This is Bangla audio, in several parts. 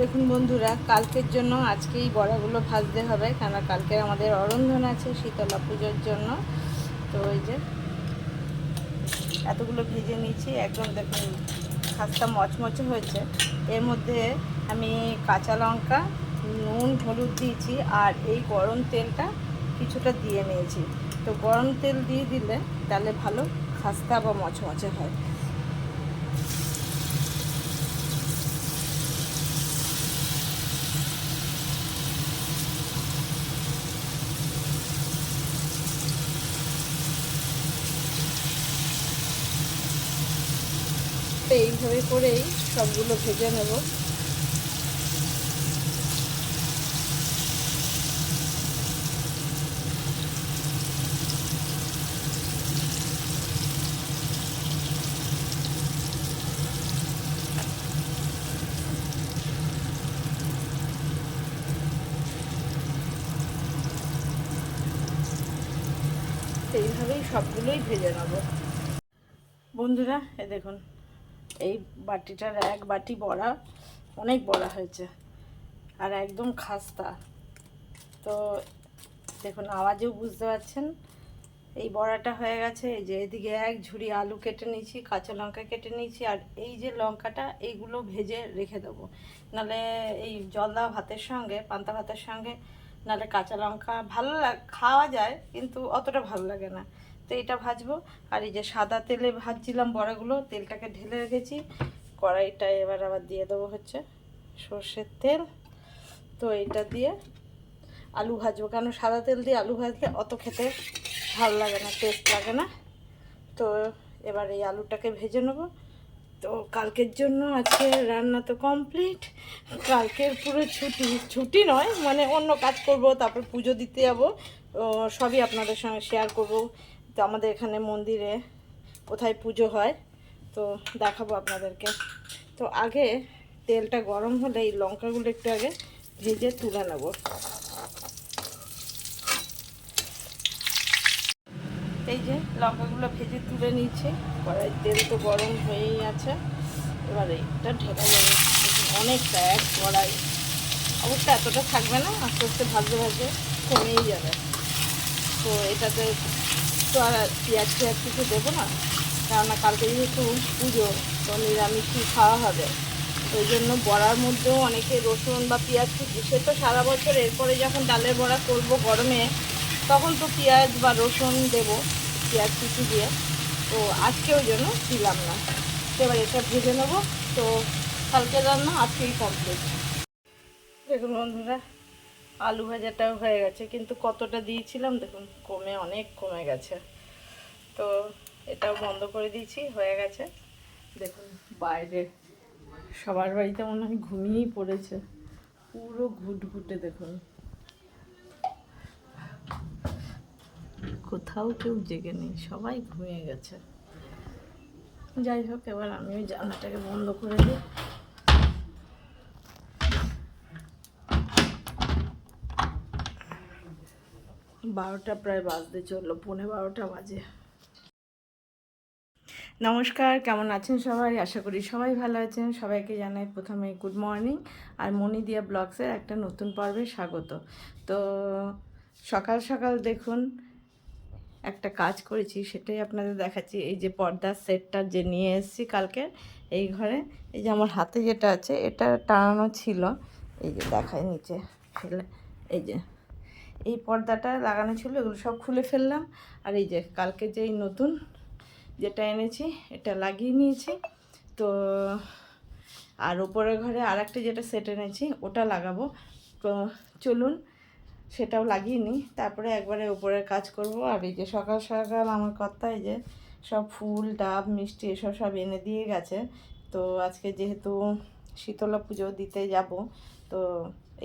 দেখুন বন্ধুরা, কালকের জন্য আজকেই বড়াগুলো ভাজতে হবে কেন কালকে আমাদের অরন্ধন আছে শীতলা পুজোর জন্য। তো ওই যে এতগুলো ভেজে নিয়েছি, একদম দেখুন খাস্তা মচমচে হয়েছে। এর মধ্যে আমি কাঁচা লঙ্কা, নুন, হলুদ দিয়েছি, আর এই গরম তেলটা কিছুটা দিয়ে নিয়েছি। তো গরম তেল দিয়ে দিলে তাহলে ভালো খাস্তা বা মচমচে হয়। তো এইভাবে করেই সবগুলো ভেজে নেব। এইভাবেই সবগুলোই ভেজে নেব। বন্ধুরা এ দেখুন এই বাটিটার এক বাটি বড়া, অনেক বড়া হয়েছে। আর একদম খাস্তা। তো দেখুন, আওয়াজেও বুঝতে পারছেন, এই বড়াটা হয়ে গেছে। এই যে এদিকে এক ঝুড়ি আলু কেটে নিয়েছি, কাঁচা লঙ্কা কেটে নিয়েছি, আর এই যে লঙ্কাটা, এইগুলো ভেজে রেখে দেবো। নালে এই জলদা ভাতের সঙ্গে, পান্তা ভাতের সঙ্গে, নালে কাঁচা লঙ্কা ভালো খাওয়া যায়, কিন্তু অতটা ভালো লাগে না। তো এটা ভাজবো। আর এই যে সাদা তেলে ভাজছিলাম বড়াগুলো, তেলটাকে ঢেলে রেখেছি। কড়াইটা এবার আবার দিয়ে দেবো হচ্ছে সর্ষের তেল। তো এটা দিয়ে আলু ভাজবো কেন সাদা তেল দিয়ে আলু ভাজলে অত খেতে ভালো লাগে না টেস্ট লাগে না। তো এবার এই আলুটাকে ভেজে নেব। তো কালকের জন্য আজকে রান্না তো কমপ্লিট কালকের পুরো ছুটি ছুটি নয় মানে অন্য কাজ করব, তারপর পুজো দিতে যাব। সবই আপনাদের সঙ্গে শেয়ার করব। তো আমাদের এখানে মন্দিরে কোথায় পুজো হয়, তো দেখাবো আপনাদেরকে। তো আগে তেলটা গরম হলে এই লঙ্কাগুলো একটু আগে ভেজে তুলে নেব। এই যে লঙ্কাগুলো ভেজে তুলে নিচ্ছে কড়াই তেল তো গরম হয়েই আছে। এবার এইটা ঢেকা যাবে অনেকটা এক কড়াই। অবশ্য এতটা থাকবে না, আস্তে আস্তে ভাজতে ভাজতে কমেই যাবে। তো এটাতে তো আর পেঁয়াজ পেঁয়াজ কিছু দেবো না। কেননা কালকে যেহেতু পুজো, তো নিরামিষই খাওয়া হবে? ওই জন্য বড়ার মধ্যেও অনেকে রসুন বা পেঁয়াজ কুচি সে তো সারা বছর এরপরে যখন ডালের বড়া করব গরমে, তখন তো পেঁয়াজ বা রসুন দেবো, পেঁয়াজ কুচি দিয়ে। তো আজকে ওই জন্য দিলাম না। এবার এটা ভেজে নেব। তো কালকে রান্না আজকেই কমপ্লিট দেখুন বন্ধুরা আলু ভাজাটাও হয়ে গেছে, কিন্তু কতটা দিয়েছিলাম দেখুন, কমে অনেক কমে গেছে। তো এটাও বন্ধ করে দিয়েছি, হয়ে গেছে। দেখুন, বাইরে সবার বাড়িতে মনে হয় ঘুমিয়েই পড়েছে। পুরো ঘুটঘুটে দেখুন। কোথাও কেউ জেগে নেই, সবাই ঘুমিয়ে গেছে। যাই হোক, এবার আমি ওই জানলাটাকে বন্ধ করে দিই। বারোটা প্রায় বাজতে চলল, পৌনে বারোটা বাজে। নমস্কার, কেমন আছেন সবাই? আশা করি সবাই ভালো আছেন। সবাইকে জানাই প্রথমে গুড মর্নিং আর মণিদিয়া ব্লগসের একটা নতুন পর্বে স্বাগত। তো সকাল সকাল দেখুন, একটা কাজ করেছি, সেটাই আপনাদের দেখাচ্ছি। এই যে পর্দার সেটটা যে নিয়ে এসেছি কালকে, এই ঘরে, এই যে আমার হাতে যেটা আছে, এটা টানানো ছিল। এই যে দেখায় নিচে ফেলে এই যে। এই পর্দাটা লাগানো ছিল, এগুলো সব খুলে ফেললাম। আর এই যে কালকে যেই নতুন যেটা এনেছি, এটা লাগিয়ে নিয়েছি। তো আর ওপরের ঘরে আর একটা যেটা সেট এনেছি, ওটা লাগাবো। তো চলুন, সেটাও লাগিয়ে নিই। তারপরে একবারে ওপরের কাজ করব। আর এই যে সকাল সকাল আমার কর্তা, এই যে সব ফুল, ডাব, মিষ্টি এসব সব এনে দিয়ে গেছে। তো আজকে যেহেতু শীতলা পুজো দিতে যাব, তো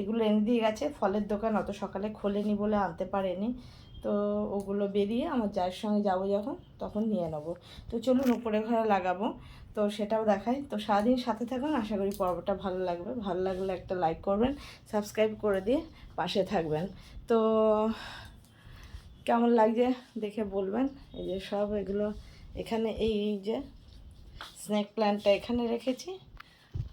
এগুলো এনে দিয়ে গেছে। ফলের দোকান অত সকালে খোলেনি বলে আনতে পারেনি। তো ওগুলো বেরিয়ে আমার যার সঙ্গে যাব যখন, তখন নিয়ে নেব। তো চলুন উপরে ঘরে লাগাবো। তো সেটাও দেখাই। তো সারাদিন সাথে থাকুন। আশা করি পর্বটা ভালো লাগবে। ভালো লাগলে একটা লাইক করবেন সাবস্ক্রাইব করে দিয়ে পাশে থাকবেন। তো কেমন লাগছে দেখে বলবেন। এই যে সব এগুলো এখানে, এই যে স্নেক প্ল্যান্টটা এখানে রেখেছি।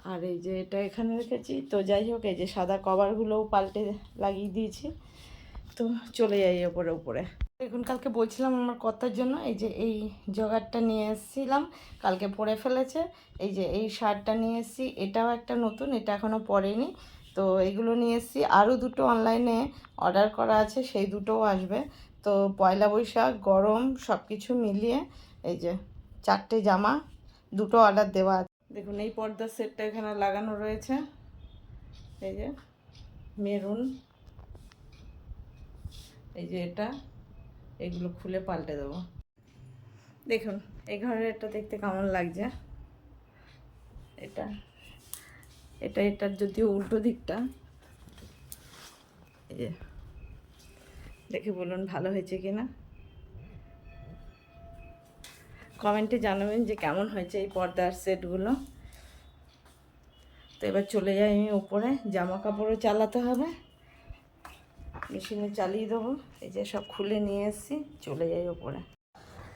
আর এই যে এটা এখানে রেখেছি। তো যাই হোক, এই যে সাদা কভারগুলোও পাল্টে লাগিয়ে দিয়েছি। তো চলে যাই ওপরে উপরে দেখুন কালকে বলছিলাম আমার কর্তার জন্য, এই যে এই জগারটা নিয়ে এসেছিলাম, কালকে পরে ফেলেছে। এই যে এই শার্টটা নিয়ে এসেছি, এটাও একটা নতুন, এটা এখনও পরেনি। তো এইগুলো নিয়ে এসেছি। আরও দুটো অনলাইনে অর্ডার করা আছে, সেই দুটোও আসবে। তো পয়লা বৈশাখ, গরম সব কিছু মিলিয়ে এই যে চারটে জামা, দুটো অর্ডার দেওয়া দেখুন, এই পর্দার সেটটা এখানে লাগানো রয়েছে। এই যে, মেরুন। এই যে এটা, এগুলো খুলে পাল্টে দেবো। দেখুন, এই ঘরের এটা দেখতে কেমন লাগছে। এটা এটা, এটার যদিও উল্টো দিকটা। এই যে, দেখে বলুন ভালো হয়েছে কি কমেন্টে জানাবেন যে কেমন হয়েছে এই পর্দার সেটগুলো। তো এবার চলে যাই আমি উপরে জামা কাপড়ও চালাতে হবে। মেশিনে চালিয়ে দেবো, এই যে সব খুলে নিয়ে এসেছি, চলে যাই ওপরে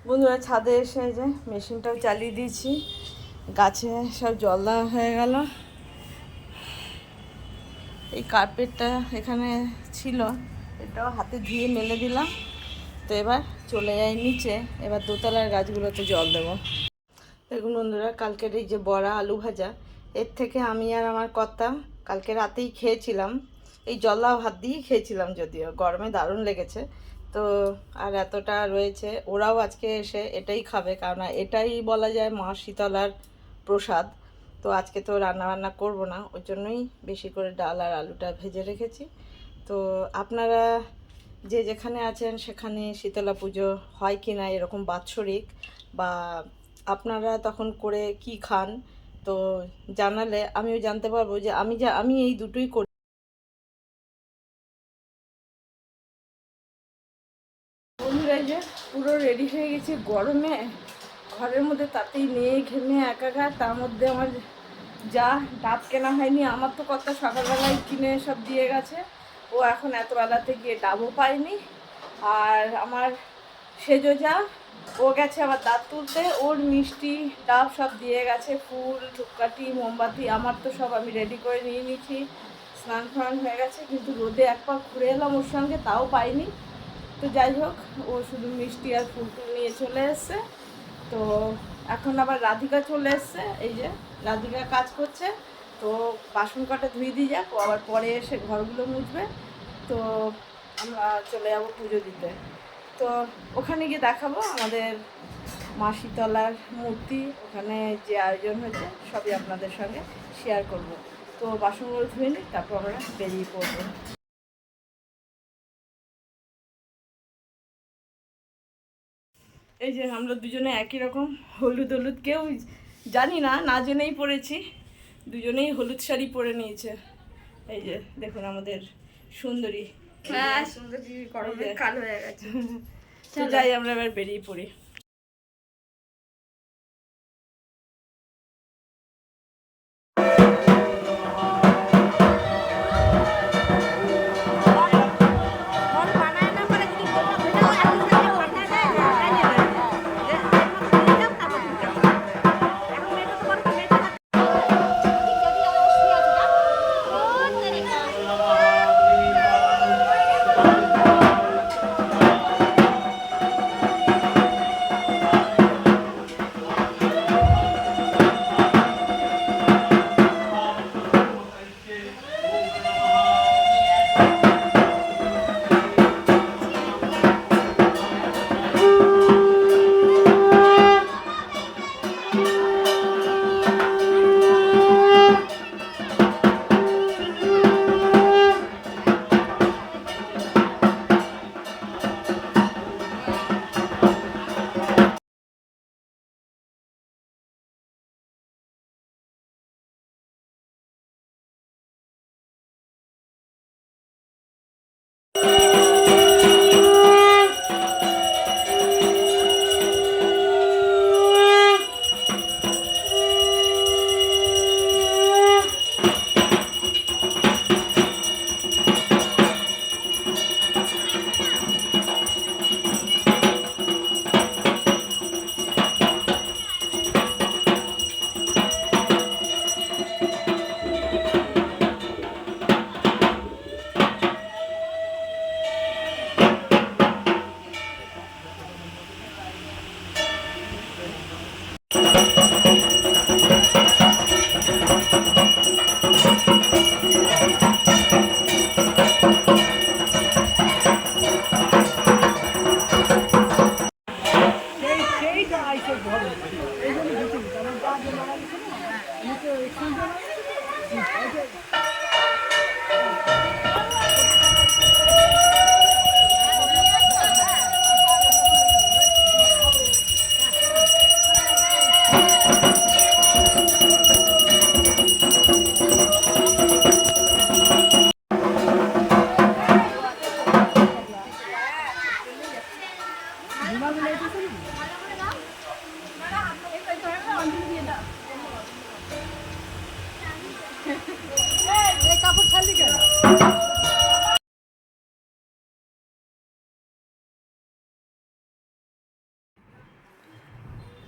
বন্ধুরা, ছাদে এসে এই যে মেশিনটাও চালিয়ে দিয়েছি, গাছে সব জল দেওয়া হয়ে গেল। এই কার্পেটটা এখানে ছিল, এটাও হাতে ধুয়ে মেলে দিলাম। তো এবার চলে যাই নিচে। এবার দোতলার গাছগুলোতে জল দেবো। দেখুন বন্ধুরা, কালকের এই যে বড়া আলু ভাজা, এর থেকে আমি আর আমার কর্তা কালকে রাতেই খেয়েছিলাম। এই জল্লা ভাত দিয়েই খেয়েছিলাম যদিও, গরমে দারুণ লেগেছে। তো আর এতটা রয়েছে, ওরাও আজকে এসে এটাই খাবে, কারণ এটাই বলা যায় মা শীতলার প্রসাদ। তো আজকে তো রান্না বান্না করব না, ওই জন্যই বেশি করে ডাল আর আলুটা ভেজে রেখেছি। তো আপনারা যে যেখানে আছেন সেখানে শীতলা পুজো হয় কি না এরকম বাৎসরিক বা আপনারা তখন করে কি খান, তো জানালে আমিও জানতে পারব যে আমি যা, আমি এই দুটোই করি। বন্ধুরা যে পুরো রেডি হয়ে গেছি গরমে, ঘরের মধ্যে তাতেই নিয়ে ঘেমে একাকার, তার মধ্যে আমার যা ডাব কেনা হয়নি, আমার তো কত সকালবেলায় কিনে সব দিয়ে গেছে। ও এখন এত বেলাতে গিয়ে ডাবও পায়নি। আর আমার সেজো যা, ও গেছে আবার দাঁত তুলতে। ওর মিষ্টি, ডাব সব দিয়ে গেছে, ফুল, ধূপকাঠি, মোমবাতি, আমার তো সব আমি রেডি করে নিয়ে নিয়েছি। স্নান ফান হয়ে গেছে, কিন্তু রোদে এক পা ঘুরে এলাম ওর সঙ্গে, তাও পাইনি। তো যাই হোক, ও শুধু মিষ্টি আর ফুল টুল নিয়ে চলে এসছে। তো এখন আবার রাধিকা চলে এসছে, এই যে রাধিকা কাজ করছে। তো বাসন কটা ধুয়ে দিয়ে যাক আবার পরে এসে ঘরগুলো মুছবে। তো আমরা চলে যাব পুজো দিতে। তো ওখানে গিয়ে দেখাবো আমাদের মা শীতলার মূর্তি, ওখানে যে আয়োজন হয়েছে, সবই আপনাদের সঙ্গে শেয়ার করব। তো বাসনগুলো ধুয়ে নিই, তারপর আমরা বেরিয়ে পড়ব। এই যে আমরা দুজনে একই রকম হলুদ হলুদ কেউ জানি না না জেনেই পরেছি দুজনেই হলুদ শাড়ি পরে নিয়েছে। এই যে দেখুন আমাদের সুন্দরী। হ্যাঁ সুন্দরী গরমে কালো হয়ে গেছে। যাই আমরা এবার বেরিয়ে পড়ি।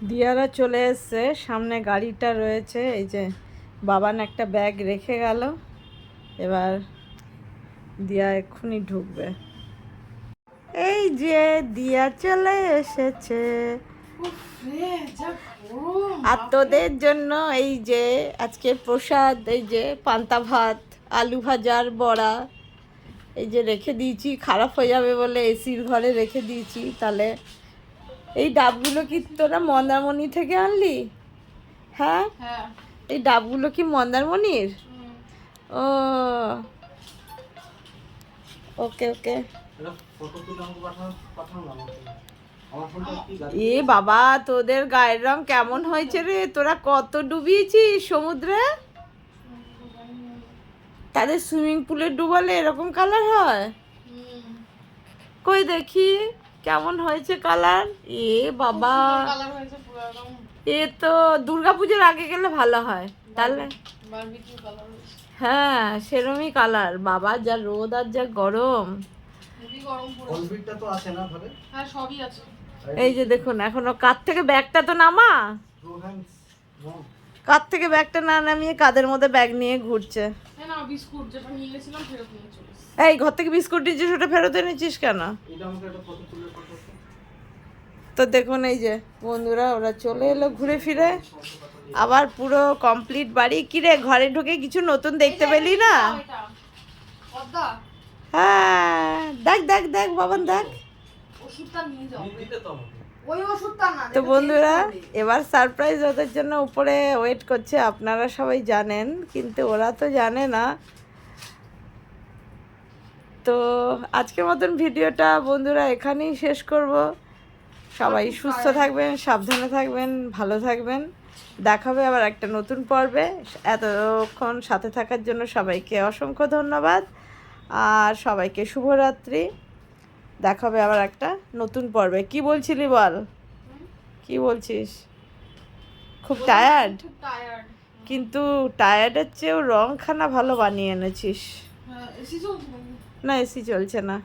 দিয়ারা চলে এসছে। সামনে গাড়িটা রয়েছে। এই যে বাবান একটা ব্যাগ রেখে গেল। এবার দিয়া এক্ষুনি ঢুকবে। এই যে দিয়া চলে এসেছে। আর তোদের জন্য এই যে আজকে প্রসাদ এই যে পান্তা ভাত আলু ভাজার বড়া এই যে রেখে দিয়েছি। খারাপ হয়ে যাবে বলে এসির ঘরে রেখে দিয়েছি। তাহলে এই ডাবগুলো কি তোরা মন্দারমণি থেকে আনলি? হ্যাঁ? হ্যাঁ। এই ডাবগুলো কি মন্দারমণির? ও। ওকে ওকে। এ বাবা তোদের গায়ের রং কেমন হয়েছে রে? তোরা কত ডুবিয়েছিস সমুদ্রে? তাদের সুইমিং পুলে ডুবালে এরকম কালার হয়? কই দেখি। কেমন হয়েছে কালার এ বাবা। কালার হয়েছে পুরো একদম। এ তো দুর্গাপুজোর আগে গেলে ভালো হয়। তাহলে হ্যাঁ সেরমই কালার বাবা যা রোদ আর যা গরম। হ্যাঁ সবই আছে। এই যে দেখুন এখনও কাত থেকে ব্যাগটা তো নামা। কাত থেকে ব্যাগটা না নামিয়ে কাদের মধ্যে ব্যাগ নিয়ে ঘুরছে হ্যাঁ। এই ঘর থেকে বিস্কুট দিচ্ছিস ওটা ফেরত এনেছিস কেন তো দেখুন এই যে বন্ধুরা ওরা চলে এলো ঘুরে ফিরে আবার পুরো কমপ্লিট বাড়ি কিরে ঘরে ঢুকে কিছু নতুন দেখতে পেলি না হ্যাঁ দেখ দেখ দেখ বাবান দেখ ওষুধটা নিয়ে যাও তো বন্ধুরা এবার সারপ্রাইজ ওদের জন্য উপরে ওয়েট করছে আপনারা সবাই জানেন কিন্তু ওরা তো জানে না। তো আজকের মতন ভিডিওটা বন্ধুরা এখানেই শেষ করব। সবাই সুস্থ থাকবেন সাবধানে থাকবেন ভালো থাকবেন। দেখাবে আবার একটা নতুন পর্বে। এতক্ষণ সাথে থাকার জন্য সবাইকে অসংখ্য ধন্যবাদ। আর সবাইকে শুভরাত্রি। দেখাবে আবার একটা নতুন পর্বে। কি বলছিলি বল? কি বলছিস? খুব টায়ার্ড টায়ার্ড কিন্তু টায়ার্ডের চেয়েও রং খানা ভালো বানিয়ে এনেছিস। হ্যাঁ? না এসি চলছে না।